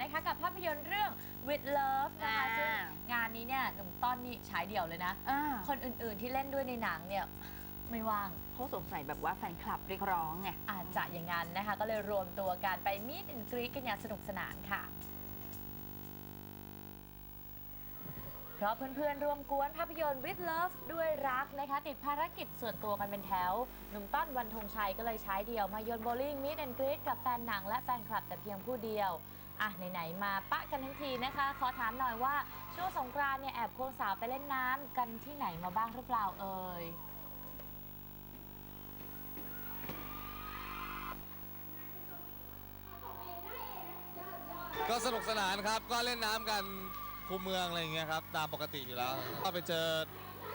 นะคะกับภาพยนตร์เรื่อง With Love นะคะอ่า ซึ่งงานนี้เนี่ยหนุ่มต้นนี่ฉายเดี่ยวเลยนะ อ่าคนอื่นๆที่เล่นด้วยในหนังเนี่ยไม่ว่างเขาสงสัยแบบว่าแฟนคลับเรียกร้องไง อาจจะอย่างนั้นนะคะ ก็เลยรวมตัวกันไปมีด and กรี t กันอย่างสนุกสนานค่ะ เพราะเพื่อนๆรวมกวนภาพยนตร์ With Love ด้วยรักนะคะ ติดภารกิจส่วนตัวกันเป็นแถว หนุ่มต้นวันธงชัยก็เลยใช้เดี่ยวมาโยนโบลิ่งมิดแอนกรี t กับแฟนหนังและแฟนคลับแต่เพียงผู้เดียว อะไหนๆมาปะกันทั้งทีนะคะ ขอถามหน่อยว่าช่วงสงกรานต์เนี่ยแอบควงสาวไปเล่นน้ำกันที่ไหนมาบ้างหรือเปล่าเอ่ยก็สนุกสนานครับ ก็เล่นน้ำกันคูเมืองอะไรอย่างเงี้ยครับ ตามปกติอยู่แล้ว ก็ไปเจอ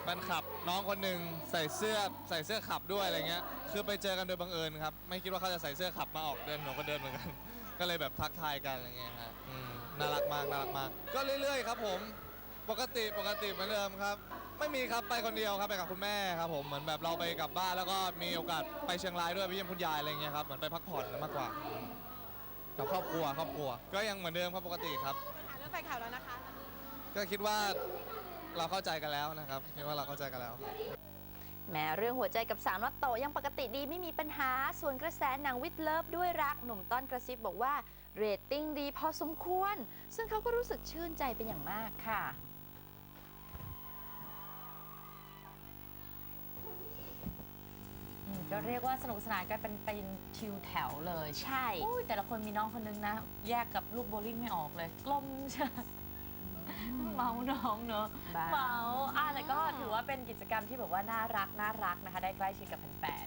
แฟนคลับน้องคนหนึ่งใส่เสื้อใส่เสื้อขับด้วยอะไรเงี้ย คือไปเจอกันโดยบังเอิญครับ ไม่คิดว่าเขาจะใส่เสื้อขับมาออกเดินหนูก็เดินเหมือนกัน ก็เลยแบบทักทายกันอะไรเงี้ยฮะอืมน่ารักมากน่ารักมาก ก็เรื่อยๆครับผม ปกติปกติเหมือนเดิมครับ ไม่มีครับไปคนเดียวครับไปกับคุณแม่ครับผมเหมือนแบบเราไปกลับบ้านแล้วก็มีโอกาสไปเชียงรายด้วยไปเยี่ยมคุณยายอะไรเงี้ยครับเหมือนไปพักผ่อนมากกว่าอืมกับครอบครัวครอบครัว ก็ยังเหมือนเดิมครับปกติครับหาเรื่องแฟนข่าวแล้วนะคะ ก็คิดว่าเราเข้าใจกันแล้วนะครับคิดว่าเราเข้าใจกันแล้วครับ แม้เรื่องหัวใจกับสาวน็อตโตยังปกติดีไม่มีปัญหา ส่วนกระแสหนังวิดเลิฟด้วยรักหนุ่มต้นกระซิบบอกว่า เรตติ้งดีพอสมควร ซึ่งเขาก็รู้สึกชื่นใจเป็นอย่างมากค่ะ อืมก็เรียกว่าสนุกสนานกันเป็นเป็นทิวแถวเลยใช่ อุ้ยแต่ละคนมีน้องคนนึงนะ แยกกับลูกโบลิ่งไม่ออกเลย กลมใช่ เมาน้องเนอะบ้าเมาอะแต่ก็ถือว่าเป็นกิจกรรมที่แบบว่าน่ารักน่ารักนะคะได้ใกล้ชิดกับแฟนๆ